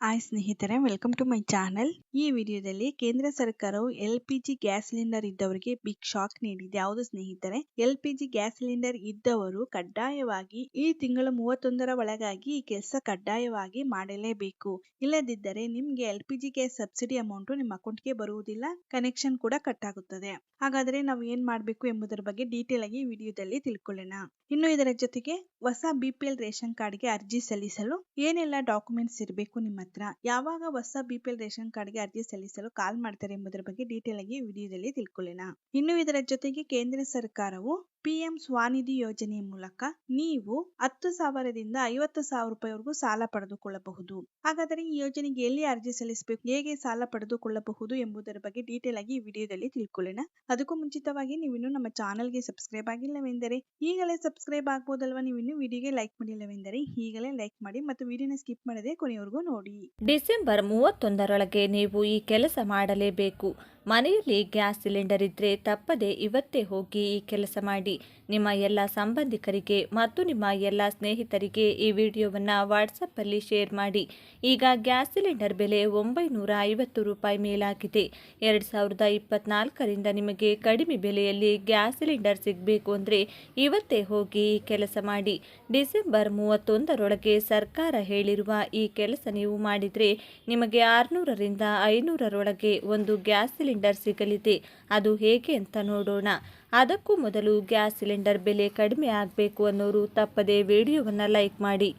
Hi ಸ್ನೇಹಿತರೆ welcome to my channel ಈ ವಿಡಿಯೋದಲ್ಲಿ ಕೇಂದ್ರ ಸರ್ಕಾರವು L P G gas cylinder ಇದ್ದವರಿಗೆ ಬಿಗ್ ಶಾಕ್ ನೀಡಿದೆ. ಯಾವುದು ಸ್ನೇಹಿತರೆ? L P G gas cylinder ಇದ್ದವರು ಕಡ್ಡಾಯವಾಗಿ ಈ ತಿಂಗಳ ಮೂವತ್ತೊಂದರ ಒಳಗಾಗಿ ಈ ಕೆಲಸ ಕಡ್ಡಾಯವಾಗಿ ಮಾಡಲೇಬೇಕು. ಇಲ್ಲದಿದ್ದರೆ ನಿಮ್ಗೆ L P G gas subsidy amount ನಿಮ್ಮ ಅಕೌಂಟ್ಗೆ ಬರುವುದಿಲ್ಲ ಕನೆಕ್ಷನ್ ಕೂಡ ಕಟ್ ಆಗುತ್ತದೆ. ಹಾಗಾದ್ರೆ ನಾವು ಏನ್ ಮಾಡಬೇಕು ಎಂಬುದರ ಬಗ್ಗೆ ಡೀಟೇಲ್ ಆಗಿ ವಿಡಿಯೋದಲ್ಲಿ ತಿಳ್ಕೊಳ್ಳೋಣ. ಇನ್ನು ಇದರ ಜೊತೆಗೆ ಹೊಸ ಬಿ ಪಿ ಎಲ್ ರೇಷನ್ ಕಾರ್ಡ್ಗೆ ಅರ್ಜಿ ಸಲ್ಲಿಸಲು ಏನೆಲ್ಲ ಡಾಕ್ಯುಮೆಂಟ್ಸ್ ಇರಬೇಕು ನಿಮ್ಮ ಹತ್ರ ಯಾವಾಗ ಹೊಸ ಬಿಪಿಎಲ್ ರೇಷನ್ ಕಾರ್ಡ್ ಕಾರ್ಡ್ಗೆ ಅರ್ಜಿ ಸಲ್ಲಿಸಲು ಕಾಲ್ ಮಾಡ್ತಾರೆ ಎಂಬುದರ ಬಗ್ಗೆ ಡೀಟೇಲ್ ಆಗಿ ವಿಡಿಯೋದಲ್ಲಿ ತಿಳ್ಕೊಳ್ಳೋಣ. ಇನ್ನು ಇದರ ಜೊತೆಗೆ ಕೇಂದ್ರ ಸರ್ಕಾರವು ಪಿಎಂ ಸ್ವಾನಿಧಿ ಯೋಜನೆ ಮೂಲಕ ನೀವು ಹತ್ತು ಸಾವಿರದಿಂದ ಐವತ್ತು ಸಾವಿರ ರೂಪಾಯಿವರೆಗೂ ಸಾಲ ಪಡೆದುಕೊಳ್ಳಬಹುದು. ಹಾಗಾದರೆ ಈ ಯೋಜನೆಗೆ ಎಲ್ಲಿ ಅರ್ಜಿ ಸಲ್ಲಿಸಬೇಕು, ಹೇಗೆ ಸಾಲ ಪಡೆದುಕೊಳ್ಳಬಹುದು ಎಂಬುದರ ಬಗ್ಗೆ ಡೀಟೇಲ್ ಆಗಿ ಈ ವಿಡಿಯೋದಲ್ಲಿ ತಿಳ್ಕೊಳ್ಳೋಣ. ಅದಕ್ಕೂ ಮುಂಚಿತವಾಗಿ ನೀವು ಇನ್ನೂ ನಮ್ಮ ಚಾನಲ್ಗೆ ಸಬ್ಸ್ಕ್ರೈಬ್ ಆಗಿಲ್ಲವೆಂದರೆ ಈಗಲೇ ಸಬ್ಸ್ಕ್ರೈಬ್ ಆಗ್ಬೋದಲ್ವಾ? ನೀವು ಇನ್ನೂ ವಿಡಿಯೋಗೆ ಲೈಕ್ ಮಾಡಿಲ್ಲವೆಂದರೆ ಈಗಲೇ ಲೈಕ್ ಮಾಡಿ ಮತ್ತು ವಿಡಿಯೋನ ಸ್ಕಿಪ್ ಮಾಡದೆ ಕೊನೆಯವರೆಗೂ ನೋಡಿ. ಡಿಸೆಂಬರ್ ಮೂವತ್ತೊಂದರೊಳಗೆ ನೀವು ಈ ಕೆಲಸ ಮಾಡಲೇಬೇಕು. ಮನೆಯಲ್ಲಿ ಗ್ಯಾಸ್ ಸಿಲಿಂಡರ್ ಇದ್ದರೆ ತಪ್ಪದೆ ಇವತ್ತೇ ಹೋಗಿ ಈ ಕೆಲಸ ಮಾಡಿ. ನಿಮ್ಮ ಎಲ್ಲ ಸಂಬಂಧಿಕರಿಗೆ ಮತ್ತು ನಿಮ್ಮ ಎಲ್ಲ ಸ್ನೇಹಿತರಿಗೆ ಈ ವಿಡಿಯೋವನ್ನು ವಾಟ್ಸಪ್ಪಲ್ಲಿ ಶೇರ್ ಮಾಡಿ. ಈಗ ಗ್ಯಾಸ್ ಸಿಲಿಂಡರ್ ಬೆಲೆ ಒಂಬೈನೂರ ಐವತ್ತು ರೂಪಾಯಿ ಮೇಲಾಗಿದೆ. ಎರಡು ಸಾವಿರದ ಇಪ್ಪತ್ನಾಲ್ಕರಿಂದ ನಿಮಗೆ ಕಡಿಮೆ ಬೆಲೆಯಲ್ಲಿ ಗ್ಯಾಸ್ ಸಿಲಿಂಡರ್ ಸಿಗಬೇಕು ಅಂದರೆ ಇವತ್ತೇ ಹೋಗಿ ಈ ಕೆಲಸ ಮಾಡಿ. ಡಿಸೆಂಬರ್ ಮೂವತ್ತೊಂದರೊಳಗೆ ಸರ್ಕಾರ ಹೇಳಿರುವ ಈ ಕೆಲಸ ನೀವು ಮಾಡಿದರೆ ನಿಮಗೆ ಆರುನೂರರಿಂದ ಐನೂರರೊಳಗೆ ಒಂದು ಗ್ಯಾಸ್ ಸಿಲಿಂಡರ್ ಸಿಗಲಿದೆ. ಅದು ಹೇಗೆ ಅಂತ ನೋಡೋಣ. ಅದಕ್ಕೂ ಮೊದಲು ಗ್ಯಾಸ್ ಸಿಲಿಂಡರ್ ಬೆಲೆ ಕಡಿಮೆ ಆಗಬೇಕು ಅನ್ನೋರು ತಪ್ಪದೆ ವಿಡಿಯೋವನ್ನು ಲೈಕ್ ಮಾಡಿ.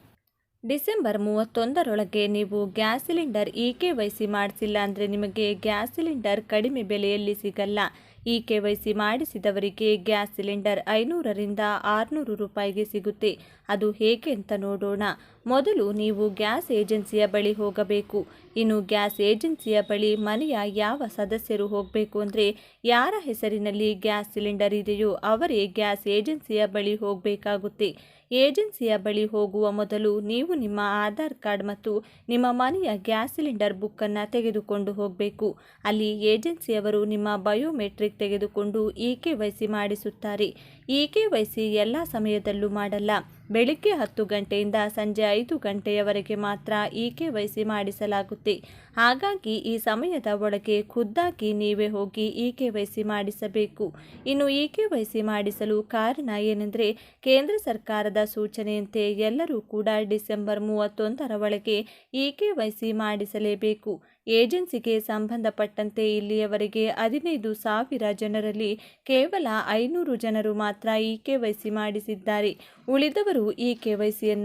ಡಿಸೆಂಬರ್ ಮೂವತ್ತೊಂದರೊಳಗೆ ನೀವು gas cylinder E K Y C ಮಾಡಿಸಿಲ್ಲ ಅಂದರೆ ನಿಮಗೆ ಗ್ಯಾಸ್ ಸಿಲಿಂಡರ್ ಕಡಿಮೆ ಬೆಲೆಯಲ್ಲಿ ಸಿಗಲ್ಲ. ಇ ಕೆ ವೈ ಸಿ ಮಾಡಿಸಿದವರಿಗೆ ಗ್ಯಾಸ್ ಸಿಲಿಂಡರ್ ಐನೂರರಿಂದ ಆರುನೂರು ರೂಪಾಯಿಗೆ ಸಿಗುತ್ತೆ. ಅದು ಹೇಗೆ ಅಂತ ನೋಡೋಣ. ಮೊದಲು ನೀವು ಗ್ಯಾಸ್ ಏಜೆನ್ಸಿಯ ಬಳಿ ಹೋಗಬೇಕು. ಇನ್ನು ಗ್ಯಾಸ್ ಏಜೆನ್ಸಿಯ ಬಳಿ ಮನೆಯ ಯಾವ ಸದಸ್ಯರು ಹೋಗಬೇಕು ಅಂದರೆ ಯಾರ ಹೆಸರಿನಲ್ಲಿ ಗ್ಯಾಸ್ ಸಿಲಿಂಡರ್ ಇದೆಯೋ ಅವರೇ ಗ್ಯಾಸ್ ಏಜೆನ್ಸಿಯ ಬಳಿ ಹೋಗಬೇಕಾಗುತ್ತೆ. ಏಜೆನ್ಸಿಯ ಬಳಿ ಹೋಗುವ ಮೊದಲು ನೀವು ನಿಮ್ಮ ಆಧಾರ್ ಕಾರ್ಡ್ ಮತ್ತು ನಿಮ್ಮ ಮನೆಯ ಗ್ಯಾಸ್ ಸಿಲಿಂಡರ್ ಬುಕ್ಕನ್ನು ತೆಗೆದುಕೊಂಡು ಹೋಗಬೇಕು. ಅಲ್ಲಿ ಏಜೆನ್ಸಿಯವರು ನಿಮ್ಮ ಬಯೋಮೆಟ್ರಿಕ್ ತೆಗೆದುಕೊಂಡು ಇ ಕೆ ವೈ ಸಿ ಮಾಡಿಸುತ್ತಾರೆ. ಇ ಕೆ ವೈ ಸಿ ಎಲ್ಲ ಸಮಯದಲ್ಲೂ ಮಾಡಲ್ಲ. ಬೆಳಿಗ್ಗೆ ಹತ್ತು ಗಂಟೆಯಿಂದ ಸಂಜೆ ಐದು ಗಂಟೆಯವರೆಗೆ ಮಾತ್ರ ಇ ಕೆ ವೈ ಮಾಡಿಸಲಾಗುತ್ತೆ. ಹಾಗಾಗಿ ಈ ಸಮಯದ ಒಳಗೆ ಖುದ್ದಾಗಿ ನೀವೇ ಹೋಗಿ ಇ ಕೆ ವೈ ಮಾಡಿಸಬೇಕು. ಇನ್ನು ಇ ಕೆ ವೈ ಮಾಡಿಸಲು ಕಾರಣ ಏನೆಂದರೆ ಕೇಂದ್ರ ಸರ್ಕಾರದ ಸೂಚನೆಯಂತೆ ಎಲ್ಲರೂ ಕೂಡ ಡಿಸೆಂಬರ್ ಮೂವತ್ತೊಂದರ ಒಳಗೆ ಇ ಕೆ ವೈ ಮಾಡಿಸಲೇಬೇಕು. ಏಜೆನ್ಸಿಗೆ ಸಂಬಂಧಪಟ್ಟಂತೆ ಇಲ್ಲಿಯವರೆಗೆ ಹದಿನೈದು ಸಾವಿರ ಜನರಲ್ಲಿ ಕೇವಲ ಐನೂರು ಜನರು ಮಾತ್ರ ಇ ಕೆ ಮಾಡಿಸಿದ್ದಾರೆ. ಉಳಿದವರು ಇ ಕೆ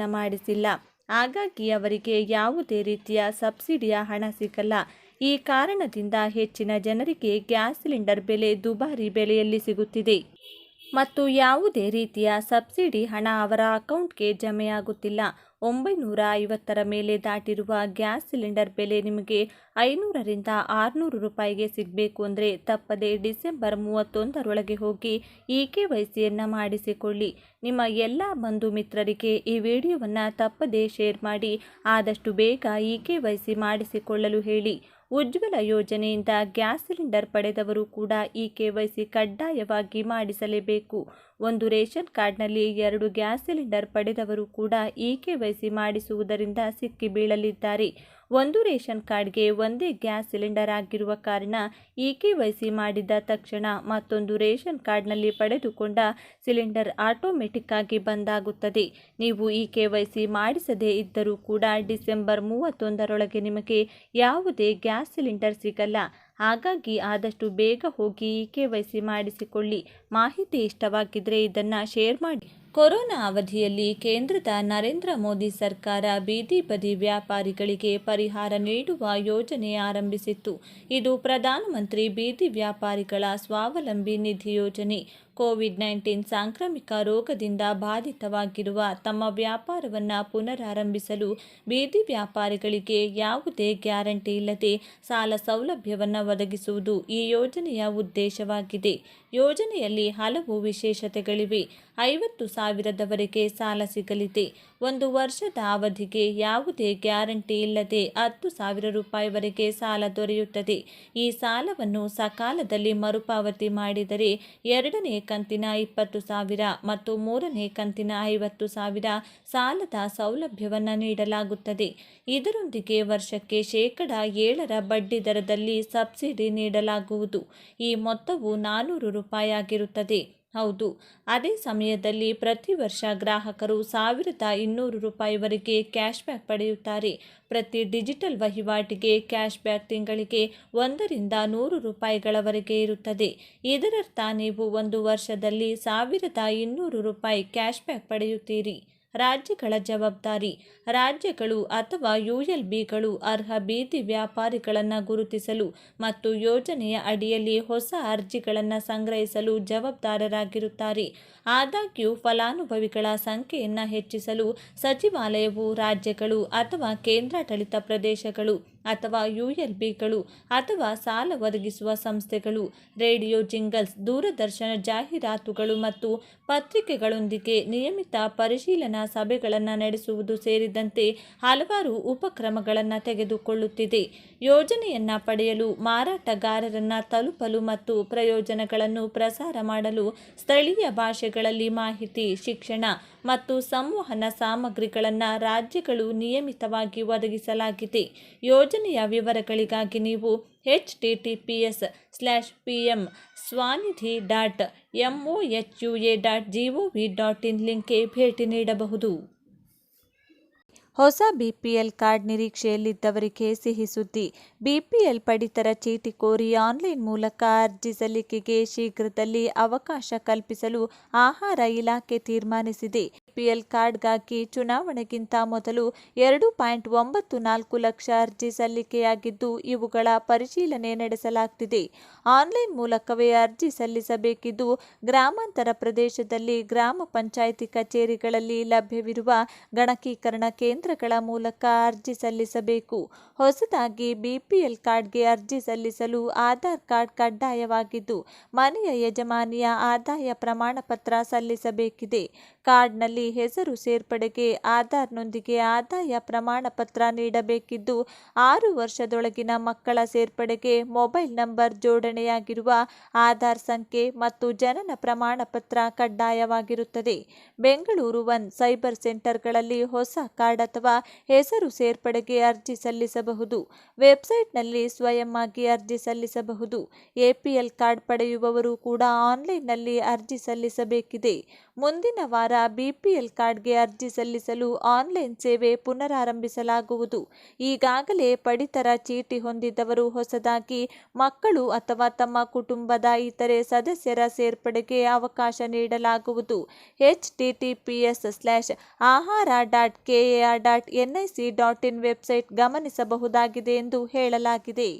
ಮಾಡಿಸಿಲ್ಲ. ಹಾಗಾಗಿ ಅವರಿಗೆ ಯಾವುದೇ ರೀತಿಯ ಸಬ್ಸಿಡಿಯ ಹಣ ಸಿಗಲ್ಲ. ಈ ಕಾರಣದಿಂದ ಹೆಚ್ಚಿನ ಜನರಿಗೆ ಗ್ಯಾಸ್ ಸಿಲಿಂಡರ್ ಬೆಲೆ ದುಬಾರಿ ಬೆಲೆಯಲ್ಲಿ ಸಿಗುತ್ತಿದೆ. ಮತ್ತು ಯಾವುದೇ ರೀತಿಯ ಸಬ್ಸಿಡಿ ಹಣ ಅವರ ಅಕೌಂಟ್ಗೆ ಜಮೆಯಾಗುತ್ತಿಲ್ಲ. ಒಂಬೈನೂರ ಐವತ್ತರ ಮೇಲೆ ದಾಟಿರುವ ಗ್ಯಾಸ್ ಸಿಲಿಂಡರ್ ಬೆಲೆ ನಿಮಗೆ ಐನೂರರಿಂದ ಆರುನೂರು ರೂಪಾಯಿಗೆ ಸಿಗಬೇಕು ಅಂದರೆ ತಪ್ಪದೆ ಡಿಸೆಂಬರ್ ಮೂವತ್ತೊಂದರೊಳಗೆ ಹೋಗಿ ಇ ಕೆ ವೈ ಸಿಯನ್ನು ಮಾಡಿಸಿಕೊಳ್ಳಿ. ನಿಮ್ಮ ಎಲ್ಲ ಬಂಧು ಮಿತ್ರರಿಗೆ ಈ ವಿಡಿಯೋವನ್ನು ತಪ್ಪದೆ ಶೇರ್ ಮಾಡಿ, ಆದಷ್ಟು ಬೇಗ ಇ ಕೆ ವೈ ಸಿ ಮಾಡಿಸಿಕೊಳ್ಳಲು ಹೇಳಿ. ಉಜ್ವಲ ಯೋಜನೆಯಿಂದ ಗ್ಯಾಸ್ ಸಿಲಿಂಡರ್ ಪಡೆದವರು ಕೂಡ ಈ ಕೆ ವೈ ಸಿ ಕಡ್ಡಾಯವಾಗಿ ಮಾಡಿಸಲೇಬೇಕು. ಒಂದು ರೇಷನ್ ಕಾರ್ಡ್ನಲ್ಲಿ ಎರಡು ಗ್ಯಾಸ್ ಸಿಲಿಂಡರ್ ಪಡೆದವರು ಕೂಡ ಇ ಕೆ ವೈ ಮಾಡಿಸುವುದರಿಂದ ಸಿಕ್ಕಿ ಬೀಳಲಿದ್ದಾರೆ. ಒಂದು ರೇಷನ್ ಕಾರ್ಡ್ಗೆ ಒಂದೇ ಗ್ಯಾಸ್ ಸಿಲಿಂಡರ್ ಆಗಿರುವ ಕಾರಣ ಇ ಕೆ ವೈ ಸಿ ಮಾಡಿದ ತಕ್ಷಣ ಮತ್ತೊಂದು ರೇಷನ್ ಕಾರ್ಡ್ನಲ್ಲಿ ಪಡೆದುಕೊಂಡ ಸಿಲಿಂಡರ್ ಆಟೋಮೆಟಿಕ್ ಆಗಿ ಬಂದಾಗುತ್ತದೆ. ನೀವು ಇ ಕೆ ವೈ ಮಾಡಿಸದೇ ಇದ್ದರೂ ಕೂಡ ಡಿಸೆಂಬರ್ ಮೂವತ್ತೊಂದರೊಳಗೆ ನಿಮಗೆ ಯಾವುದೇ ಗ್ಯಾಸ್ ಸಿಲಿಂಡರ್ ಸಿಗಲ್ಲ. ಹಾಗಾಗಿ ಆದಷ್ಟು ಬೇಗ ಹೋಗಿ ಕೆ ವೈ ಸಿ ಮಾಡಿಸಿಕೊಳ್ಳಿ. ಮಾಹಿತಿ ಇಷ್ಟವಾಗಿದ್ದರೆ ಇದನ್ನು ಶೇರ್ ಮಾಡಿ. ಕೊರೋನಾ ಅವಧಿಯಲ್ಲಿ ಕೇಂದ್ರದ ನರೇಂದ್ರ ಮೋದಿ ಸರ್ಕಾರ ಬೀದಿ ಬದಿ ವ್ಯಾಪಾರಿಗಳಿಗೆ ಪರಿಹಾರ ನೀಡುವ ಯೋಜನೆ ಆರಂಭಿಸಿತ್ತು. ಇದು ಪ್ರಧಾನಮಂತ್ರಿ ಬೀದಿ ವ್ಯಾಪಾರಿಗಳ ಸ್ವಾವಲಂಬಿ ನಿಧಿ ಯೋಜನೆ. ಕೋವಿಡ್ ನೈನ್ಟೀನ್ ಸಾಂಕ್ರಾಮಿಕ ರೋಗದಿಂದ ಬಾಧಿತವಾಗಿರುವ ತಮ್ಮ ವ್ಯಾಪಾರವನ್ನು ಪುನರಾರಂಭಿಸಲು ಬೀದಿ ವ್ಯಾಪಾರಿಗಳಿಗೆ ಯಾವುದೇ ಗ್ಯಾರಂಟಿ ಇಲ್ಲದೆ ಸಾಲ ಸೌಲಭ್ಯವನ್ನು ಒದಗಿಸುವುದು ಈ ಯೋಜನೆಯ ಉದ್ದೇಶವಾಗಿದೆ. ಯೋಜನೆಯಲ್ಲಿ ಹಲವು ವಿಶೇಷತೆಗಳಿವೆ. ಐವತ್ತು ಸಾವಿರದವರೆಗೆ ಸಾಲ ಸಿಗಲಿದೆ. ಒಂದು ವರ್ಷದ ಅವಧಿಗೆ ಯಾವುದೇ ಗ್ಯಾರಂಟಿ ಇಲ್ಲದೆ ಹತ್ತು ಸಾವಿರ ರೂಪಾಯಿವರೆಗೆ ಸಾಲ ದೊರೆಯುತ್ತದೆ. ಈ ಸಾಲವನ್ನು ಸಕಾಲದಲ್ಲಿ ಮರುಪಾವತಿ ಮಾಡಿದರೆ ಎರಡನೇ ಕಂತಿನ ಇಪ್ಪತ್ತು ಸಾವಿರ ಮತ್ತು ಮೂರನೇ ಕಂತಿನ ಐವತ್ತು ಸಾವಿರ ಸಾಲದ ಸೌಲಭ್ಯವನ್ನು ನೀಡಲಾಗುತ್ತದೆ. ಇದರೊಂದಿಗೆ ವರ್ಷಕ್ಕೆ ಶೇಕಡ ಏಳರ ಬಡ್ಡಿ ದರದಲ್ಲಿ ಸಬ್ಸಿಡಿ ನೀಡಲಾಗುವುದು. ಈ ಮೊತ್ತವು ನಾನ್ನೂರು ರೂಪಾಯಿ ಆಗಿರುತ್ತದೆ ಹೌದು. ಅದೇ ಸಮಯದಲ್ಲಿ ಪ್ರತಿ ವರ್ಷ ಗ್ರಾಹಕರು ಸಾವಿರದ ಇನ್ನೂರು ರೂಪಾಯಿವರೆಗೆ ಕ್ಯಾಶ್ಬ್ಯಾಕ್ ಪಡೆಯುತ್ತಾರೆ. ಪ್ರತಿ ಡಿಜಿಟಲ್ ವಹಿವಾಟಿಗೆ ಕ್ಯಾಶ್ಬ್ಯಾಕ್ ತಿಂಗಳಿಗೆ ಒಂದರಿಂದ ನೂರು ರೂಪಾಯಿಗಳವರೆಗೆ ಇರುತ್ತದೆ. ಇದರರ್ಥ ನೀವು ಒಂದು ವರ್ಷದಲ್ಲಿ ಸಾವಿರದ ಇನ್ನೂರು ರೂಪಾಯಿ ಕ್ಯಾಶ್ಬ್ಯಾಕ್ ಪಡೆಯುತ್ತೀರಿ. ರಾಜ್ಯಗಳ ಜವಾಬ್ದಾರಿ. ರಾಜ್ಯಗಳು ಅಥವಾ ಯುಎಲ್ಬಿಗಳು ಅರ್ಹ ಬೀದಿ ವ್ಯಾಪಾರಿಗಳನ್ನು ಗುರುತಿಸಲು ಮತ್ತು ಯೋಜನೆಯ ಅಡಿಯಲ್ಲಿ ಹೊಸ ಅರ್ಜಿಗಳನ್ನು ಸಂಗ್ರಹಿಸಲು ಜವಾಬ್ದಾರರಾಗಿರುತ್ತಾರೆ. ಆದಾಗ್ಯೂ ಫಲಾನುಭವಿಗಳ ಸಂಖ್ಯೆಯನ್ನು ಹೆಚ್ಚಿಸಲು ಸಚಿವಾಲಯವು ರಾಜ್ಯಗಳು ಅಥವಾ ಕೇಂದ್ರಾಡಳಿತ ಪ್ರದೇಶಗಳು ಅಥವಾ ಯು ಎಲ್ ಬಿಗಳು ಅಥವಾ ಸಾಲ ಒದಗಿಸುವ ಸಂಸ್ಥೆಗಳು, ರೇಡಿಯೋ ಜಿಂಗಲ್ಸ್, ದೂರದರ್ಶನ ಜಾಹೀರಾತುಗಳು ಮತ್ತು ಪತ್ರಿಕೆಗಳೊಂದಿಗೆ ನಿಯಮಿತ ಪರಿಶೀಲನಾ ಸಭೆಗಳನ್ನು ನಡೆಸುವುದು ಸೇರಿದಂತೆ ಹಲವಾರು ಉಪಕ್ರಮಗಳನ್ನು ತೆಗೆದುಕೊಳ್ಳುತ್ತಿದೆ. ಯೋಜನೆಯನ್ನು ಪಡೆಯಲು ಮಾರಾಟಗಾರರನ್ನು ತಲುಪಲು ಮತ್ತು ಪ್ರಯೋಜನಗಳನ್ನು ಪ್ರಸಾರ ಮಾಡಲು ಸ್ಥಳೀಯ ಭಾಷೆಗಳಲ್ಲಿ ಮಾಹಿತಿ, ಶಿಕ್ಷಣ ಮತ್ತು ಸಂವಹನ ಸಾಮಗ್ರಿಗಳನ್ನು ರಾಜ್ಯಗಳು ನಿಯಮಿತವಾಗಿ ಒದಗಿಸಲಾಗಿದೆ. ಯೋಜನೆಯ ವಿವರಗಳಿಗಾಗಿ ನೀವು H T T P S slash P M Svanidhi dot M O H U A dot G O V dot in ಲಿಂಕ್ಗೆ ಭೇಟಿ ನೀಡಬಹುದು. ಹೊಸ ಬಿಪಿಎಲ್ ಕಾರ್ಡ್ ನಿರೀಕ್ಷೆಯಲ್ಲಿದ್ದವರಿಗೆ ಸಿಹಿ ಸುದ್ದಿ. ಬಿಪಿಎಲ್ ಪಡಿತರ ಚೀಟಿ ಕೋರಿ ಆನ್ಲೈನ್ ಮೂಲಕ ಅರ್ಜಿ ಸಲ್ಲಿಕೆಗೆ ಶೀಘ್ರದಲ್ಲಿ ಅವಕಾಶ ಕಲ್ಪಿಸಲು ಆಹಾರ ಇಲಾಖೆ ತೀರ್ಮಾನಿಸಿದೆ. ಬಿಪಿಎಲ್ ಕಾರ್ಡ್ಗಾಗಿ ಚುನಾವಣೆಗಿಂತ ಮೊದಲು ಎರಡು ಪಾಯಿಂಟ್ ಒಂಬತ್ತು ನಾಲ್ಕು ಲಕ್ಷ ಅರ್ಜಿ ಸಲ್ಲಿಕೆಯಾಗಿದ್ದು, ಇವುಗಳ ಪರಿಶೀಲನೆ ನಡೆಸಲಾಗ್ತಿದೆ. ಆನ್ಲೈನ್ ಮೂಲಕವೇ ಅರ್ಜಿ ಸಲ್ಲಿಸಬೇಕಿದ್ದು, ಗ್ರಾಮಾಂತರ ಪ್ರದೇಶದಲ್ಲಿ ಗ್ರಾಮ ಪಂಚಾಯಿತಿ ಕಚೇರಿಗಳಲ್ಲಿ ಲಭ್ಯವಿರುವ ಗಣಕೀಕರಣ ಕೇಂದ್ರಗಳ ಮೂಲಕ ಅರ್ಜಿ ಸಲ್ಲಿಸಬೇಕು. ಹೊಸದಾಗಿ ಬಿಪಿಎಲ್ ಕಾರ್ಡ್ಗೆ ಅರ್ಜಿ ಸಲ್ಲಿಸಲು ಆಧಾರ್ ಕಾರ್ಡ್ ಕಡ್ಡಾಯವಾಗಿದ್ದು, ಮನೆಯ ಯಜಮಾನಿಯ ಆದಾಯ ಪ್ರಮಾಣ ಪತ್ರ ಸಲ್ಲಿಸಬೇಕಿದೆ. ಕಾರ್ಡ್ನಲ್ಲಿ ಹೆಸರು ಸೇರ್ಪಡೆಗೆ ಆಧಾರ್ನೊಂದಿಗೆ ಆದಾಯ ಪ್ರಮಾಣ ಪತ್ರ ನೀಡಬೇಕಿದ್ದು, ಆರು ವರ್ಷದೊಳಗಿನ ಮಕ್ಕಳ ಸೇರ್ಪಡೆಗೆ ಮೊಬೈಲ್ ನಂಬರ್ ಜೋಡಣೆಯಾಗಿರುವ ಆಧಾರ್ ಸಂಖ್ಯೆ ಮತ್ತು ಜನನ ಪ್ರಮಾಣ ಪತ್ರ ಕಡ್ಡಾಯವಾಗಿರುತ್ತದೆ. ಬೆಂಗಳೂರು ಒನ್ ಸೈಬರ್ ಸೆಂಟರ್ಗಳಲ್ಲಿ ಹೊಸ ಕಾರ್ಡ್ ಅಥವಾ ಹೆಸರು ಸೇರ್ಪಡೆಗೆ ಅರ್ಜಿ ಸಲ್ಲಿಸಬಹುದು. ವೆಬ್ಸೈಟ್ನಲ್ಲಿ ಸ್ವಯಂ ಆಗಿ ಅರ್ಜಿ ಸಲ್ಲಿಸಬಹುದು. ಎಪಿಎಲ್ ಕಾರ್ಡ್ ಪಡೆಯುವವರು ಕೂಡ ಆನ್ಲೈನ್ನಲ್ಲಿ ಅರ್ಜಿ ಸಲ್ಲಿಸಬೇಕಿದೆ. ಮುಂದಿನ ವಾರ ಬಿಪಿಎಲ್ ಕಾರ್ಡ್ಗೆ ಅರ್ಜಿ ಸಲ್ಲಿಸಲು ಆನ್ಲೈನ್ ಸೇವೆ ಪುನರಾರಂಭಿಸಲಾಗುವುದು. ಈಗಾಗಲೇ ಪಡಿತರ ಚೀಟಿ ಹೊಂದಿದ್ದವರು ಹೊಸದಾಗಿ ಮಕ್ಕಳು ಅಥವಾ ತಮ್ಮ ಕುಟುಂಬದ ಇತರೆ ಸದಸ್ಯರ ಸೇರ್ಪಡೆಗೆ ಅವಕಾಶ ನೀಡಲಾಗುವುದು. H T T P S slash Ahara dot KAR dot NIC dot in website ಗಮನಿಸಬಹುದಾಗಿದೆ ಎಂದು ಹೇಳಲಾಗಿದೆ.